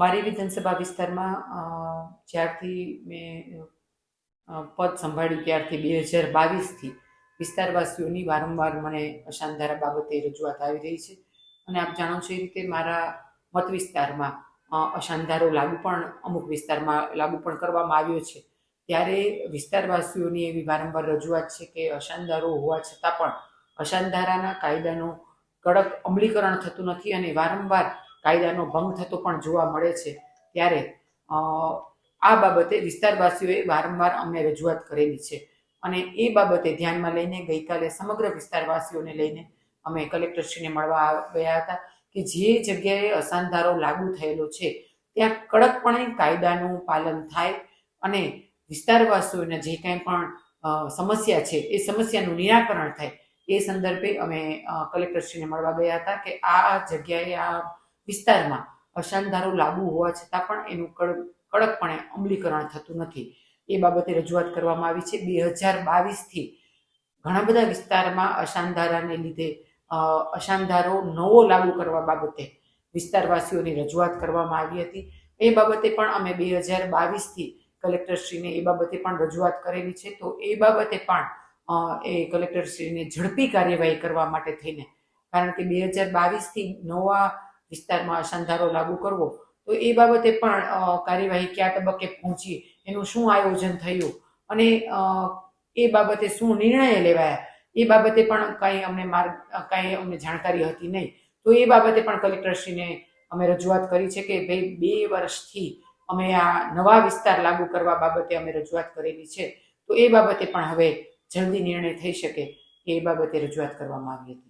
મારી વિધાનસભા વિસ્તારમાં જ્યારથી મેં પદ સંભાળ્યું ત્યારથી બે હજાર બાવીસથી વિસ્તારવાસીઓની વારંવાર મને અશાંતધારા બાબતે રજૂઆત આવી રહી છે. અને આપ જાણો છો એ રીતે મારા મત વિસ્તારમાં અશાનધારો લાગુ પણ, અમુક વિસ્તારમાં લાગુ પણ કરવામાં આવ્યો છે. ત્યારે વિસ્તારવાસીઓની એવી વારંવાર રજૂઆત છે કે અશાંતધારો હોવા છતાં પણ અશાંતધારાના કાયદાનું કડક અમલીકરણ થતું નથી અને વારંવાર કાયદાનો ભંગ થતો પણ જોવા મળે છે. ત્યારે આ બાબતે વિસ્તારવાસીઓએ વારંવાર અમને રજૂઆત કરેલી છે. અને એ બાબતે ધ્યાનમાં લઈને ગઈકાલે સમગ્ર વિસ્તારવાસીઓને લઈને અમે કલેક્ટરશ્રીને મળવા ગયા હતા કે જે જગ્યાએ અસાનધારો લાગુ થયેલો છે, ત્યાં કડકપણે કાયદાનું પાલન થાય અને વિસ્તારવાસીઓને જે કાંઈ પણ સમસ્યા છે, એ સમસ્યાનું નિરાકરણ થાય. એ સંદર્ભે અમે કલેક્ટરશ્રીને મળવા ગયા હતા કે આ જગ્યાએ આ વિસ્તારમાં અશાનધારો લાગુ હોવા છતાં પણ એનું કડક કડકપણે અમલીકરણ થતું નથી. એ બાબતે રજૂઆત કરવામાં આવી છે. બે હજાર બાવીસથી ઘણા બધા વિસ્તારમાં અશાનધારાને લીધે અશાનધારો નવો લાગુ કરવા બાબતે વિસ્તારવાસીઓની રજૂઆત કરવામાં આવી હતી. એ બાબતે પણ અમે બે હજાર બાવીસથી કલેક્ટરશ્રીને એ બાબતે પણ રજૂઆત કરેલી છે. તો એ બાબતે પણ એ કલેક્ટરશ્રીને ઝડપી કાર્યવાહી કરવા માટે થઈને, કારણ કે બે હજાર બાવીસથી નવા વિસ્તારમાં અશાંતધારો લાગુ કરવો, તો એ બાબતે પણ કાર્યવાહી કયા તબક્કે પહોંચી, એનું શું આયોજન થયું અને એ બાબતે શું નિર્ણય લેવાયા? એ બાબતે પણ કાંઈ અમને માર્ગ, કાંઈ અમને જાણકારી હતી નહીં. તો એ બાબતે પણ કલેક્ટરશ્રીને અમે રજૂઆત કરી છે કે ભાઈ બે વર્ષથી અમે આ નવા વિસ્તાર લાગુ કરવા બાબતે અમે રજૂઆત કરેલી છે. તો એ બાબતે પણ હવે જલ્દી નિર્ણય થઈ શકે એ બાબતે રજૂઆત કરવામાં આવી હતી.